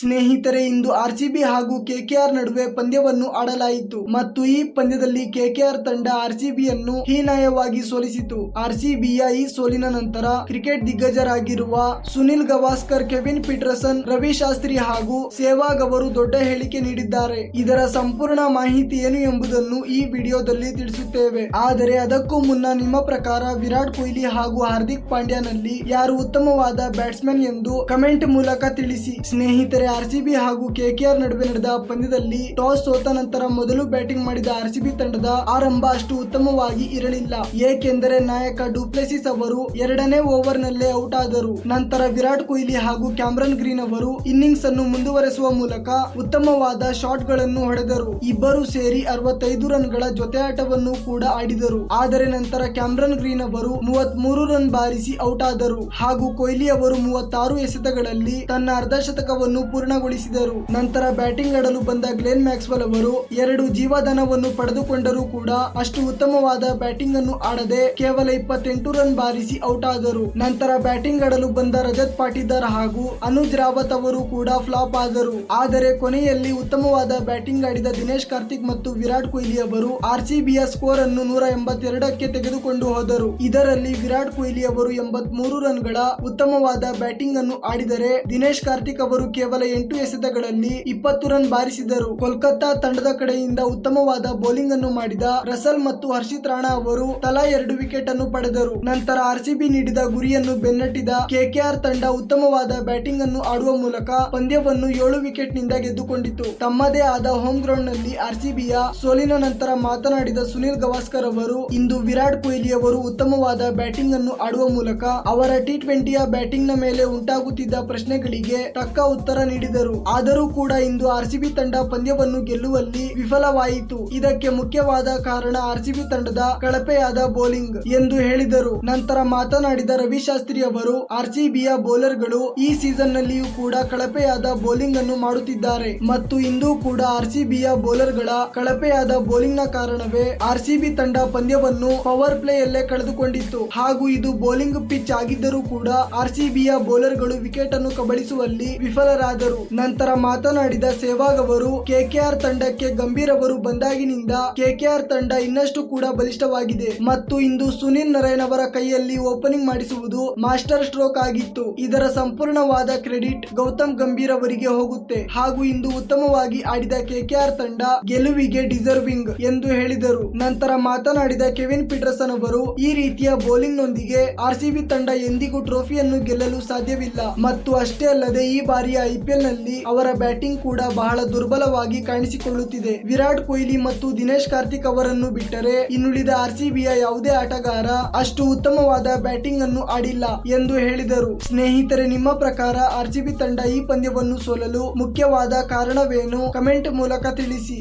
ಸ್ನೇಹಿತರೆ, ಇಂದು ಆರ್ಸಿಬಿ ಹಾಗೂ ಕೆಕೆಆರ್ ನಡುವೆ ಪಂದ್ಯವನ್ನು ಆಡಲಾಯಿತು ಮತ್ತು ಈ ಪಂದ್ಯದಲ್ಲಿ ಕೆಕೆಆರ್ ತಂಡ ಆರ್ಸಿಬಿಯನ್ನು ಹೀನಾಯವಾಗಿ ಸೋಲಿಸಿತು. ಆರ್ಸಿಬಿಯ ಈ ಸೋಲಿನ ನಂತರ ಕ್ರಿಕೆಟ್ ದಿಗ್ಗಜರಾಗಿರುವ ಸುನಿಲ್ ಗವಾಸ್ಕರ್, ಕೆವಿನ್ ಪೀಟರ್ಸನ್, ರವಿ ಶಾಸ್ತ್ರಿ ಹಾಗೂ ಸೆಹ್ವಾಗ್ ಅವರು ದೊಡ್ಡ ಹೇಳಿಕೆ ನೀಡಿದ್ದಾರೆ. ಇದರ ಸಂಪೂರ್ಣ ಮಾಹಿತಿ ಏನು ಎಂಬುದನ್ನು ಈ ವಿಡಿಯೋದಲ್ಲಿ ತಿಳಿಸುತ್ತೇವೆ. ಆದರೆ ಅದಕ್ಕೂ ಮುನ್ನ ನಿಮ್ಮ ಪ್ರಕಾರ ವಿರಾಟ್ ಕೊಹ್ಲಿ ಹಾಗೂ ಹಾರ್ದಿಕ್ ಪಾಂಡ್ಯನಲ್ಲಿ ಯಾರು ಉತ್ತಮವಾದ ಬ್ಯಾಟ್ಸ್ಮನ್ ಎಂದು ಕಮೆಂಟ್ ಮೂಲಕ ತಿಳಿಸಿ. ಸ್ನೇಹಿತರೆ ಆರ್ಸಿಬಿ ಹಾಗೂ ಕೆಕೆಆರ್ ನಡುವೆ ನಡೆದ ಪಂದ್ಯದಲ್ಲಿ ಟಾಸ್ ಸೋತ ನಂತರ ಮೊದಲು ಬ್ಯಾಟಿಂಗ್ ಮಾಡಿದ ಆರ್ಸಿಬಿ ತಂಡದ ಆರಂಭ ಅಷ್ಟು ಉತ್ತಮವಾಗಿ ಇರಲಿಲ್ಲ. ಏಕೆಂದರೆ ನಾಯಕ ಡುಪ್ಲೆಸಿಸ್ ಅವರು ಎರಡನೇ ಓವರ್ ನಲ್ಲೇ ಔಟ್ ಆದರು. ನಂತರ ವಿರಾಟ್ ಕೊಹ್ಲಿ ಹಾಗೂ ಕ್ಯಾಮ್ರನ್ ಗ್ರೀನ್ ಅವರು ಇನ್ನಿಂಗ್ಸ್ ಅನ್ನು ಮುಂದುವರೆಸುವ ಮೂಲಕ ಉತ್ತಮವಾದ ಶಾಟ್ಗಳನ್ನು ಹೊಡೆದರು. ಇಬ್ಬರು ಸೇರಿ ಅರವತ್ತೈದು ರನ್ಗಳ ಜೊತೆಯಾಟವನ್ನು ಕೂಡ ಆಡಿದರು. ಆದರೆ ನಂತರ ಕ್ಯಾಮ್ರನ್ ಗ್ರೀನ್ ಅವರು ಮೂವತ್ ಮೂರು ರನ್ ಬಾರಿಸಿ ಔಟ್ ಆದರು. ಹಾಗೂ ಕೊಹ್ಲಿ ಅವರು ಮೂವತ್ತಾರು ಎಸೆತಗಳಲ್ಲಿ ತನ್ನ ಅರ್ಧ ಶತಕವನ್ನು ಪೂರ್ಣಗೊಳಿಸಿದರು. ನಂತರ ಬ್ಯಾಟಿಂಗ್ ಆಡಲು ಬಂದ ಗ್ಲೆನ್ ಮ್ಯಾಕ್ಸ್ವೆಲ್ ಅವರು ಎರಡು ಜೀವಧನವನ್ನು ಪಡೆದುಕೊಂಡರೂ ಕೂಡ ಅಷ್ಟು ಉತ್ತಮವಾದ ಬ್ಯಾಟಿಂಗ್ ಅನ್ನು ಆಡದೆ ಕೇವಲ ಇಪ್ಪತ್ತೆಂಟು ರನ್ ಬಾರಿಸಿ ಔಟ್ ಆದರು. ನಂತರ ಬ್ಯಾಟಿಂಗ್ ಆಡಲು ಬಂದ ರಜತ್ ಪಾಟೀದಾರ್ ಹಾಗೂ ಅನುಜ್ ರಾವತ್ ಅವರು ಕೂಡ ಫ್ಲಾಪ್ ಆದರು. ಆದರೆ ಕೊನೆಯಲ್ಲಿ ಉತ್ತಮವಾದ ಬ್ಯಾಟಿಂಗ್ ಆಡಿದ ದಿನೇಶ್ ಕಾರ್ತಿಕ್ ಮತ್ತು ವಿರಾಟ್ ಕೊಹ್ಲಿ ಅವರು ಆರ್ಸಿಬಿಯ ಸ್ಕೋರ್ ಅನ್ನು ನೂರ ಎಂಬತ್ತೆರಡಕ್ಕೆ ತೆಗೆದುಕೊಂಡು ಹೋದರು. ಇದರಲ್ಲಿ ವಿರಾಟ್ ಕೊಹ್ಲಿ ಅವರು ಎಂಬತ್ ಮೂರು ರನ್ಗಳ ಉತ್ತಮವಾದ ಬ್ಯಾಟಿಂಗ್ ಅನ್ನು ಆಡಿದರೆ ದಿನೇಶ್ ಕಾರ್ತಿಕ್ ಅವರು ಕೇವಲ ಎಂಟು ಎಸೆತಗಳಲ್ಲಿ ಇಪ್ಪತ್ತು ರನ್ ಬಾರಿಸಿದರು ಕೋಲ್ಕತ್ತಾ ತಂಡದ ಕಡೆಯಿಂದ ಉತ್ತಮವಾದ ಬೌಲಿಂಗ್ ಅನ್ನು ಮಾಡಿದ ರಸಲ್ ಮತ್ತು ಹರ್ಷಿತ್ ರಾಣಾ ಅವರು ತಲಾ ಎರಡು ವಿಕೆಟ್ ಅನ್ನು ಪಡೆದರು. ನಂತರ ಆರ್ಸಿಬಿ ನೀಡಿದ ಗುರಿಯನ್ನು ಬೆನ್ನಟ್ಟಿದ ಕೆಕೆಆರ್ ತಂಡ ಉತ್ತಮವಾದ ಬ್ಯಾಟಿಂಗ್ ಅನ್ನು ಆಡುವ ಮೂಲಕ ಪಂದ್ಯವನ್ನು ಏಳು ವಿಕೆಟ್ನಿಂದ ಗೆದ್ದುಕೊಂಡಿತು. ತಮ್ಮದೇ ಆದ ಹೋಮ್ ಗ್ರೌಂಡ್ನಲ್ಲಿ ಆರ್ಸಿಬಿಯ ಸೋಲಿನ ನಂತರ ಮಾತನಾಡಿದ ಸುನಿಲ್ ಗವಾಸ್ಕರ್ ಅವರು, ಇಂದು ವಿರಾಟ್ ಕೊಹ್ಲಿ ಅವರು ಉತ್ತಮವಾದ ಬ್ಯಾಟಿಂಗ್ ಅನ್ನು ಆಡುವ ಮೂಲಕ ಅವರ ಟಿ ಟ್ವೆಂಟಿಯ ಬ್ಯಾಟಿಂಗ್ನ ಮೇಲೆ ಉಂಟಾಗುತ್ತಿದ್ದ ಪ್ರಶ್ನೆಗಳಿಗೆ ತಕ್ಕ ಉತ್ತರ ನೀಡಿದರು. ಆದರೂ ಕೂಡ ಇಂದು ಆರ್ಸಿಬಿ ತಂಡ ಪಂದ್ಯವನ್ನು ಗೆಲ್ಲುವಲ್ಲಿ ವಿಫಲವಾಯಿತು. ಇದಕ್ಕೆ ಮುಖ್ಯವಾದ ಕಾರಣ ಆರ್ಸಿಬಿ ತಂಡದ ಕಳಪೆಯಾದ ಬೌಲಿಂಗ್ ಎಂದು ಹೇಳಿದರು. ನಂತರ ಮಾತನಾಡಿದ ರವಿ ಶಾಸ್ತ್ರಿ ಅವರು, ಆರ್ಸಿಬಿಯ ಬೌಲರ್ಗಳು ಈ ಸೀಸನ್ ನಲ್ಲಿಯೂ ಕೂಡ ಕಳಪೆಯಾದ ಬೌಲಿಂಗ್ ಅನ್ನು ಮಾಡುತ್ತಿದ್ದಾರೆ. ಮತ್ತು ಇಂದು ಕೂಡ ಆರ್ಸಿಬಿಯ ಬೌಲರ್ಗಳ ಕಳಪೆಯಾದ ಬೌಲಿಂಗ್ನ ಕಾರಣವೇ ಆರ್ಸಿಬಿ ತಂಡ ಪಂದ್ಯವನ್ನು ಪವರ್ ಪ್ಲೇ ಯಲ್ಲೇ ಕಳೆದುಕೊಂಡಿತ್ತು. ಹಾಗೂ ಇದು ಬೌಲಿಂಗ್ ಪಿಚ್ ಆಗಿದ್ದರೂ ಕೂಡ ಆರ್ಸಿಬಿಯ ಬೌಲರ್ಗಳು ವಿಕೆಟ್ ಅನ್ನು ಕಬಳಿಸುವಲ್ಲಿ ವಿಫಲರಾದರು ನಂತರ ಮಾತನಾಡಿದ ಸೆಹ್ವಾಗ್ ಅವರು, ಕೆಕೆಆರ್ ತಂಡಕ್ಕೆ ಗಂಭೀರ್ ಅವರು ಬಂದಾಗಿನಿಂದ ಕೆಕೆಆರ್ ತಂಡ ಇನ್ನಷ್ಟು ಕೂಡ ಬಲಿಷ್ಠವಾಗಿದೆ. ಮತ್ತು ಇಂದು ಸುನಿಲ್ ನಾರಾಯಣ್ ಅವರ ಕೈಯಲ್ಲಿ ಓಪನಿಂಗ್ ಮಾಡಿಸುವುದು ಮಾಸ್ಟರ್ ಸ್ಟ್ರೋಕ್ ಆಗಿತ್ತು. ಇದರ ಸಂಪೂರ್ಣವಾದ ಕ್ರೆಡಿಟ್ ಗೌತಮ್ ಗಂಭೀರ್ ಅವರಿಗೆ ಹೋಗುತ್ತೆ. ಹಾಗೂ ಇಂದು ಉತ್ತಮವಾಗಿ ಆಡಿದ ಕೆಕೆಆರ್ ತಂಡ ಗೆಲುವಿಗೆ ಡಿಸರ್ವಿಂಗ್ ಎಂದು ಹೇಳಿದರು. ನಂತರ ಮಾತನಾಡಿದ ಕೆವಿನ್ ಪೀಟರ್ಸನ್ ಅವರು, ಈ ರೀತಿಯ ಬೌಲಿಂಗ್ ನೊಂದಿಗೆ ಆರ್ಸಿಬಿ ತಂಡ ಎಂದಿಗೂ ಟ್ರೋಫಿಯನ್ನು ಗೆಲ್ಲಲು ಸಾಧ್ಯವಿಲ್ಲ. ಮತ್ತು ಅಷ್ಟೇ ಅಲ್ಲದೆ ಈ ಬಾರಿಯ ಐಪಿಎಲ್ನಲ್ಲಿ ಅವರ ಬ್ಯಾಟಿಂಗ್ ಕೂಡ ಬಹಳ ದುರ್ಬಲವಾಗಿ ಕಾಣಿಸಿಕೊಳ್ಳುತ್ತಿದೆ. ವಿರಾಟ್ ಕೊಹ್ಲಿ ಮತ್ತು ದಿನೇಶ್ ಕಾರ್ತಿಕ್ ಅವರನ್ನು ಬಿಟ್ಟರೆ ಇನ್ನುಳಿದ ಆರ್ಸಿಬಿಯ ಯಾವುದೇ ಆಟಗಾರ ಅಷ್ಟು ಉತ್ತಮವಾದ ಬ್ಯಾಟಿಂಗ್ ಅನ್ನು ಆಡಿಲ್ಲ ಎಂದು ಹೇಳಿದರು. ಸ್ನೇಹಿತರೆ, ನಿಮ್ಮ ಪ್ರಕಾರ ಆರ್ಸಿಬಿ ತಂಡ ಈ ಪಂದ್ಯವನ್ನು ಸೋಲಲು ಮುಖ್ಯವಾದ ಕಾರಣವೇನು? ಕಮೆಂಟ್ ಮೂಲಕ ತಿಳಿಸಿ.